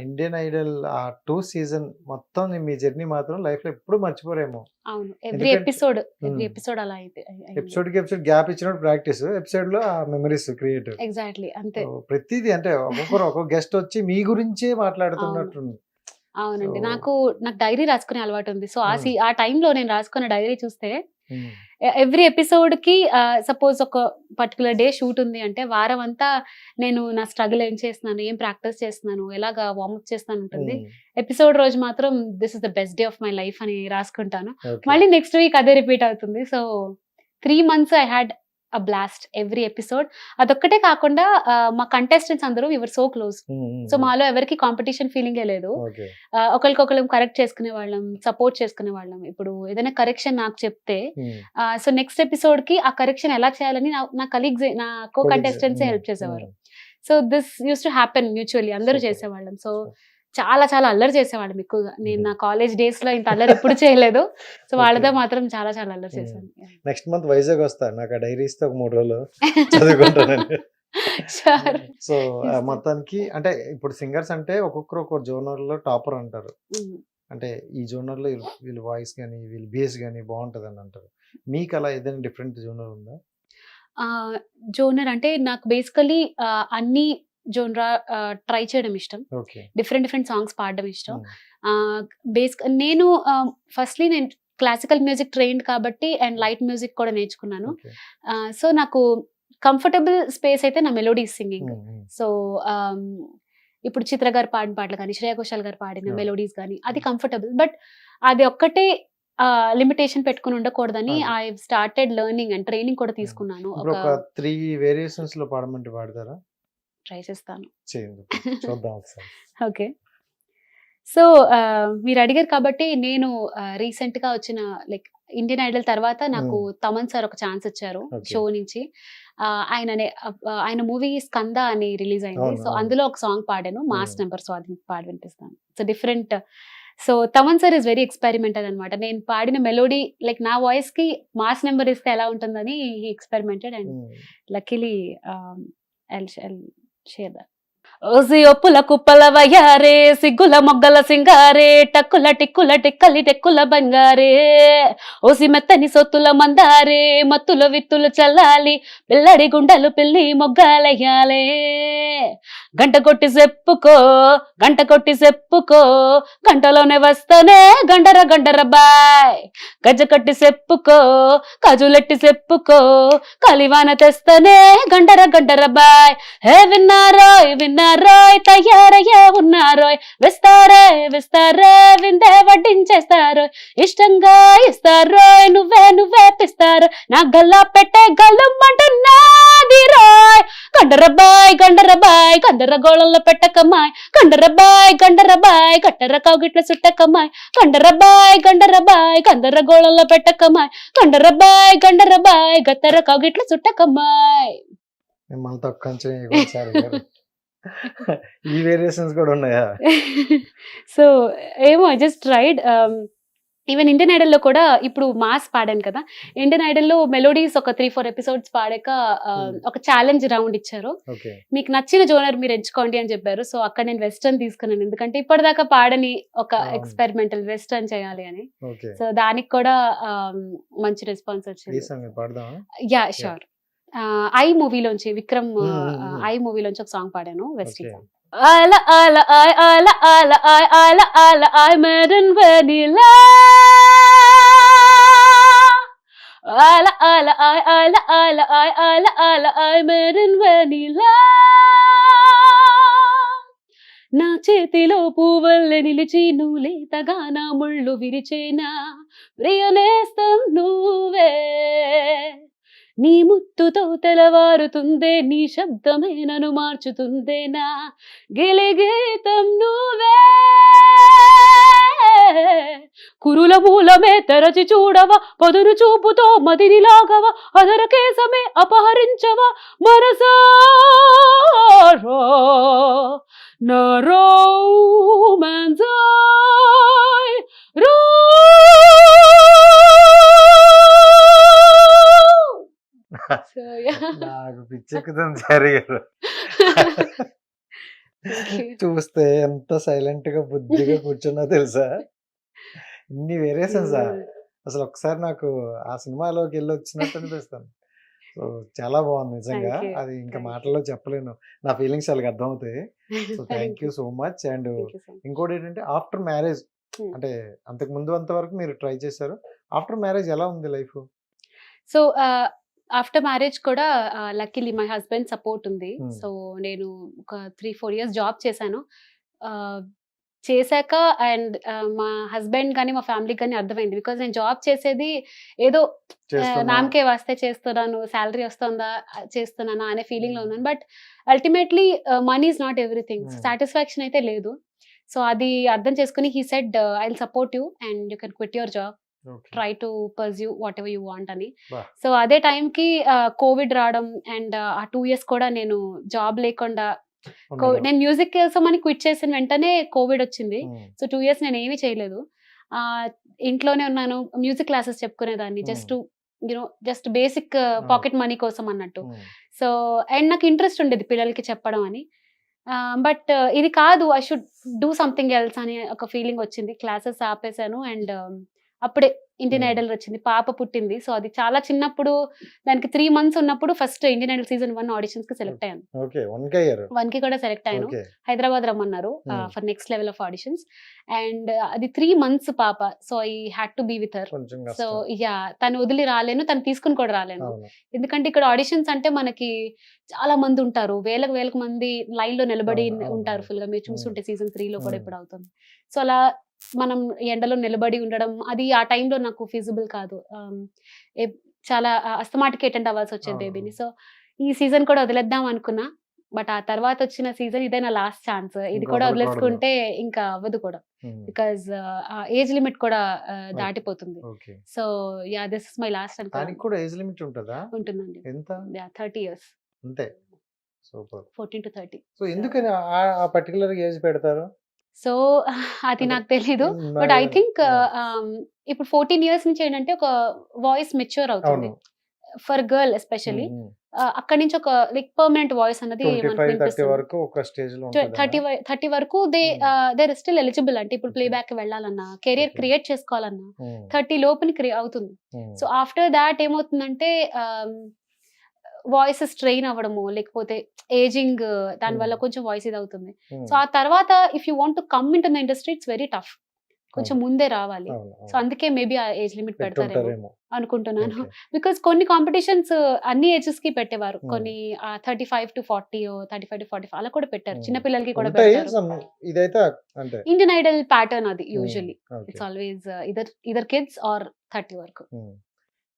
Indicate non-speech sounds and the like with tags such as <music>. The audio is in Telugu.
ఇండియన్ ఐడల్ ఆ టూ సీజన్ మొత్తం మీ జర్నీ మాత్రం లైఫ్లో ఎప్పుడు మర్చిపోరేమో. అవును. Every episode every. ఎపిసోడ్ అలా అయితే ఎపిసోడ్కి ఎపిసోడ్ గ్యాప్ ఇచ్చినప్పుడు ప్రాక్టీస్ ఎపిసోడ్లో ఆ మెమరీస్ క్రియేట్. ఎగ్జాక్ట్లీ. అంతే. ప్రతిదీ అంటే ఒక్కొక్కరు ఒక్కొక్క గెస్ట్ వచ్చి మీ గురించే మాట్లాడుతున్నట్టు అవునండి. నాకు నాకు డైరీ రాసుకునే అలవాటు ఉంది. సో ఆ. సీ ఆ టైంలో నేను రాసుకున్న డైరీ చూస్తే ఎవ్రీ ఎపిసోడ్కి సపోజ్ ఒక పర్టికులర్ డే షూట్ ఉంది అంటే వారం అంతా నేను నా స్ట్రగుల్ ఏం చేస్తున్నాను ఏం ప్రాక్టీస్ చేస్తున్నాను ఎలాగా వార్మప్ చేస్తాను ఉంటుంది. ఎపిసోడ్ రోజు మాత్రం this is the best day of my life అని రాసుకుంటాను. మళ్ళీ నెక్స్ట్ వీక్ అదే రిపీట్ అవుతుంది. So three months I had a blast every episode అదొక్కటే కాకుండా మా కంటెస్టెంట్స్ అందరూ యువర్ సో క్లోజ్ సో మాలో ఎవరికి కాంపిటీషన్ ఫీలింగే లేదు. ఒకరికొకరం కరెక్ట్ చేసుకునే వాళ్ళం సపోర్ట్ చేసుకునే వాళ్ళం. ఇప్పుడు ఏదైనా కరెక్షన్ నాకు చెప్తే సో నెక్స్ట్ ఎపిసోడ్కి ఆ కరెక్షన్ ఎలా చేయాలని నా- కలీగ్స్ నా కో కంటెస్టెంట్స్ హెల్ప్ చేసేవారు. So this use to happen mutually అందరూ. చేసేవాళ్ళం. సో చాలా చాలా అల్లరి చేసేవాళ్ళం ఎక్కువగా. నేను నా కాలేజ్ డేస్లో ఇంత అల్లరి ఎప్పుడు చేయలేదు. సో వాళ్ళతో. మాత్రం చాలా చాలా అల్లరి చేశాను నెక్స్ట్ మంత్ వైజాగ్ వస్తా నాకు ఆ డైరీ ఇస్తే ఒక మూడు రోజులు చదువుకుంటానండి షూర్ <laughs> సో. మొత్తానికి అంటే ఇప్పుడు సింగర్స్ అంటే ఒక్కొక్కరు ఒక్కొక్క జోనర్లో టాపర్ అంటారు. అంటే ఈ జోనర్లో వీళ్ళ- వీళ్ళ వాయిస్ కానీ వీళ్ళ బేస్ కానీ బాగుంటది అని అంటారు. మీకు అలా ఏదైనా డిఫరెంట్ జోనర్ ఉందా? జోనర్ అంటే నాకు బేసికలీ అన్ని జోనరా ట్రై చేయడం ఇష్టం. డిఫరెంట్ డిఫరెంట్ సాంగ్స్ పాడడం ఇష్టం. బేస్ నేను ఫస్ట్లీ నేను క్లాసికల్ మ్యూజిక్ ట్రైన్డ్ కాబట్టి అండ్ లైట్ మ్యూజిక్ కూడా నేర్చుకున్నాను. సో నాకు కంఫర్టబుల్ స్పేస్ అయితే నా మెలోడీస్ సింగింగ్. సో ఇప్పుడు చిత్ర గారు పాడిన పాటలు కానీ శ్రేయా ఘోషాల్ గారు పాడిన. మెలోడీస్ కానీ అది కంఫర్టబుల్. బట్ అది ఒక్కటే లిమిటేషన్ పెట్టుకుని ఉండకూడదని. I started learning and training కూడా తీసుకున్నాను. త్రీ వేరియేషన్స్లో పాడమంటే పాడతారా? ట్రై చేస్తాను. <laughs> చూద్దాం ఓకే. సో మీరు అడిగారు కాబట్టి నేను రీసెంట్గా వచ్చిన లైక్ ఇండియన్ ఐడల్ తర్వాత నాకు తమన్ సార్ ఒక ఛాన్స్ ఇచ్చారు. షో నుంచి. ఆ, ఆయననే ఆ, ఆయన మూవీ స్కంద అని రిలీజ్ అయింది. సో. అందులో ఒక సాంగ్ పాడాను. మాస్. నెంబర్ సో అది పాడి వినిపిస్తాను. So different. So Thaman sir is very experimental అనమాట నేను పాడిన మెలోడీ లైక్ నా వాయిస్కి మాస్ నెంబర్ ఇస్తే ఎలా ఉంటుందని హీ ఎక్స్పెరిమెంటెడ్ అండ్ లక్కీలీ షేర్ ఓసి ఒప్పుల కుప్పల వయ్యారే సిగ్గుల మొగ్గల సింగారే టక్కుల టిక్కుల టిక్కలి టెక్కుల బంగారే. ఓసి మెత్తని సొత్తుల మందారే మత్తుల విత్తులు చల్లాలి పిల్లడి గుండెలు పిల్లి మొగ్గలయ్యాలే. గంట కొట్టి చెప్పుకో గంట కొట్టి చెప్పుకో గంటలోనే వస్తానే గండర గండర బాయ్. గజ కట్టి చెప్పుకో కజులెట్టి చెప్పుకో కలివాన తెస్తనే గండర గండర బాయ్. హే విన్నారోయ్ విన్నారోయ్ తయారయ్యే ఉన్నారోయ్. విస్తారే విస్తారే విందే వడ్డించేస్తారోయ్. ఇష్టంగా ఇస్తారోయ్ నువ్వే నువ్వే పిస్తారు నా గల్లా పెట్టే గల్లుమ్మంటున్నాది రోయ్. గండరబాయ్ గండరబాయ్ గండర గోళంలో పెట్టకమ్మాయ్. గండరబాయ్ గండరబాయ్ గట్టర కౌగిట్ల సుట్టకమ్మాయ్ గండరబాయ్ గండరబాయ్ గందర గోళంలో పెట్టకమ్మాయ్. గండరబాయ్ గండరబాయ్ గత్తర కౌగిట్ల సుట్టకమ్మాయ్ మిమ్మల్ని తక్కువ ఈ వేరియేషన్స్ కూడా ఉన్నాయా? <laughs> సో ఏమో జస్ట్ రైడ్ ఈవెన్ ఇండియన్ ఐడల్లో కూడా ఇప్పుడు మాస్ పాడాను కదా. ఇండియన్ ఐడల్లో మెలోడీస్ ఒక త్రీ ఫోర్ ఎపిసోడ్స్ పాడాక Hmm. ఒక ఛాలెంజ్ రౌండ్ ఇచ్చారు. మీకు నచ్చిన జోనర్ మీరు ఎంచుకోండి అని చెప్పారు. సో అక్కడ నేను వెస్టర్న్ తీసుకున్నాను. ఎందుకంటే ఇప్పటిదాకా పాడని ఒక. ఎక్స్పెరిమెంటల్ వెస్టర్న్ చేయాలి అని. సో దానికి కూడా మంచి రెస్పాన్స్ వచ్చింది. యా షూర్ ఐ మూవీలోంచి Vikram Hmm, hmm, hmm. I మూవీలోంచి ఒక సాంగ్ పాడాను వెస్ట్. సాంగ్ ఆల ఆల ఆయ్ ఆల ఆల ఆయ్ ఆల ఆల ఆయ్ మెరన్ Vanilla. ఆల ఆల ఆయ్ ఆల ఆల ఆయ్ ఆల ఆల ఆయ్ మెరన్ Vanilla. నా చేతిలో పువ్వుల్ని నిలిచి నువ్వు లేతగా నా ముళ్ళు విరిచేనా ప్రియనేస్తం నువ్వే నీ ముత్తుతో తెలవారుతుందే నీ శబ్దమే నన్ను మార్చుతుందే నా గెలిగేతం నువ్వే. కురుల మూలమే తెరచి చూడవా పదును చూపుతో మదిని లాగవా అదర కేసమే అపహరించవా మనసారా. నా రోమాన్సాయ్ రో. నాకు పిచ్చెక్కుతుంది సారీ గారు చూస్తే ఎంత సైలెంట్గా బుద్ధిగా కూర్చున్నా తెలుసా? ఇన్ని వేరియేషన్స్? అసలు ఒకసారి నాకు ఆ సినిమాలోకి వెళ్ళి వచ్చినట్టు అనిపిస్తాను సో చాలా బాగుంది నిజంగా. అది ఇంకా. మాటల్లో చెప్పలేను. నా ఫీలింగ్స్ వాళ్ళకి అర్థమవుతాయి. So thank you so much. And ఇంకోటి ఏంటంటే ఆఫ్టర్ మ్యారేజ్. అంటే అంతకు ముందు అంతవరకు మీరు ట్రై చేశారు. ఆఫ్టర్ మ్యారేజ్ ఎలా ఉంది లైఫ్? సో ఆఫ్టర్ మ్యారేజ్ కూడా లక్కీలీ మై హస్బెండ్ సపోర్ట్ ఉంది. Hmm. సో నేను ఒక త్రీ ఫోర్ ఇయర్స్ జాబ్ చేశాను. చేశాక అండ్ మా హస్బెండ్ కానీ మా ఫ్యామిలీకి కానీ అర్థమైంది. బికాజ్ నేను జాబ్ చేసేది ఏదో నామకే వస్తే చేస్తున్నాను శాలరీ వస్తుందా చేస్తున్నానా అనే ఫీలింగ్లో ఉన్నాను. But ultimately money is not everything Hmm. Satisfaction అయితే లేదు. సో అది అర్థం చేసుకుని he said I will support you and you can quit your job try to pursue whatever you want అని. సో అదే టైంకి కోవిడ్ రావడం అండ్ ఆ టూ ఇయర్స్ కూడా నేను జాబ్ లేకుండా నేను మ్యూజిక్ కోసం అని క్విట్ చేసిన వెంటనే కోవిడ్ వచ్చింది. సో టూ ఇయర్స్ నేను ఏమీ చేయలేదు. ఇంట్లోనే ఉన్నాను. మ్యూజిక్ క్లాసెస్ చెప్పుకునేదాన్ని. Hmm. Just you know just basic pocket money కోసం అన్నట్టు. సో అండ్ నాకు ఇంట్రెస్ట్ ఉండేది పిల్లలకి చెప్పడం అని. బట్ ఇది కాదు. I should do something else అని ఒక ఫీలింగ్ వచ్చింది. క్లాసెస్ ఆపేశాను అండ్ అప్పుడే ఇండియన్ Hmm. ఐడల్ వచ్చింది. పాప పుట్టింది. సో అది చాలా చిన్నప్పుడు దానికి త్రీ మంత్స్ ఉన్నప్పుడు first Indian Idol season one ఆడిషన్స్కి select అయ్యాను. వన్ కే వన్కి కూడా సెలెక్ట్ అయ్యాను. హైదరాబాద్ రమ్మన్నారు Hmm. For next level of auditions and అది త్రీ మంత్స్ పాప. So I had to be with her so yeah తను వదిలి రాలేను తను తీసుకుని కూడా రాలేను. ఎందుకంటే ఇక్కడ ఆడిషన్స్ అంటే మనకి చాలా మంది ఉంటారు. వేలకు వేలకు మంది లైన్లో నిలబడి ఉంటారు. ఫుల్గా. మీరు చూస్తుంటే సీజన్ త్రీ లో కూడా Hmm. ఇప్పుడు అవుతుంది. సో అలా మనం ఎండలో నిలబడి ఉండడం అది ఆ టైంలో నాకు ఫీజిబుల్ కాదు. చాలా అస్తమాటికి అటెండ్ అవ్వాల్సి వచ్చేది బేబీని. సో ఈ సీజన్ కూడా వదిలేద్దాం అనుకున్నా. బట్ ఆ తర్వాత వచ్చిన సీజన్ ఇదే నా లాస్ట్ ఛాన్స్. ఇది కూడా. వదిలేసుకుంటే ఇంకా అవ్వదు కూడా. బికాజ్ ఏజ్ లిమిట్ కూడా దాటిపోతుంది. So yeah this is my last అనుకో కూడా ఏజ్ లిమిట్ ఉంటుందా? ఉంటుందండి. ఎంత? Yeah thirty years. అంతే. Super. Fourteen to thirty. So ఎందుకని ఆ- పర్టికులర్ ఏజ్ పెడతారు? సో అది. నాకు తెలీదు. But I think. ఇప్పుడు ఫోర్టీన్ ఇయర్స్ నుంచి ఏంటంటే ఒక వాయిస్ మెచ్యూర్ అవుతుంది. For girl especially. అక్కడి నుంచి ఒక లైక్ పర్మనెంట్ వాయిస్ అన్నది థర్టీ థర్టీ వరకు they Hmm. They still eligible అంటే ఇప్పుడు. ప్లే బ్యాక్ వెళ్ళాలన్నా కెరియర్. క్రియేట్ చేసుకోవాలన్నా థర్టీ లోపుని క్రియ అవుతుంది. సో ఆఫ్టర్ దాట్ ఏమవుతుందంటే వాయిస్ స్ట్రెయిన్ అవ్వడము లేకపోతే ఏజింగ్ దాని వల్ల Hmm. కొంచెం వాయిస్ ఇది అవుతుంది సో ఆ తర్వాత if you want to come into the industry it's very tough కొంచెం ముందే రావాలి. సో అందుకే మేబీ ఆ ఏజ్ లిమిట్ పెడతారేమో అనుకుంటున్నాను. బికాస్ కొన్ని కాంపిటీషన్స్ అన్ని ఏజెస్కి పెట్టేవారు. Hmm. కొన్ని thirty five to forty thirty five to forty five అలా కూడా పెట్టారు. Hmm. చిన్న పిల్లలకి కూడా పెట్టారు ఇండియన్ ఐడల్ ప్యాటర్న్ అది usually okay it's always either either kids or thirty వరకు.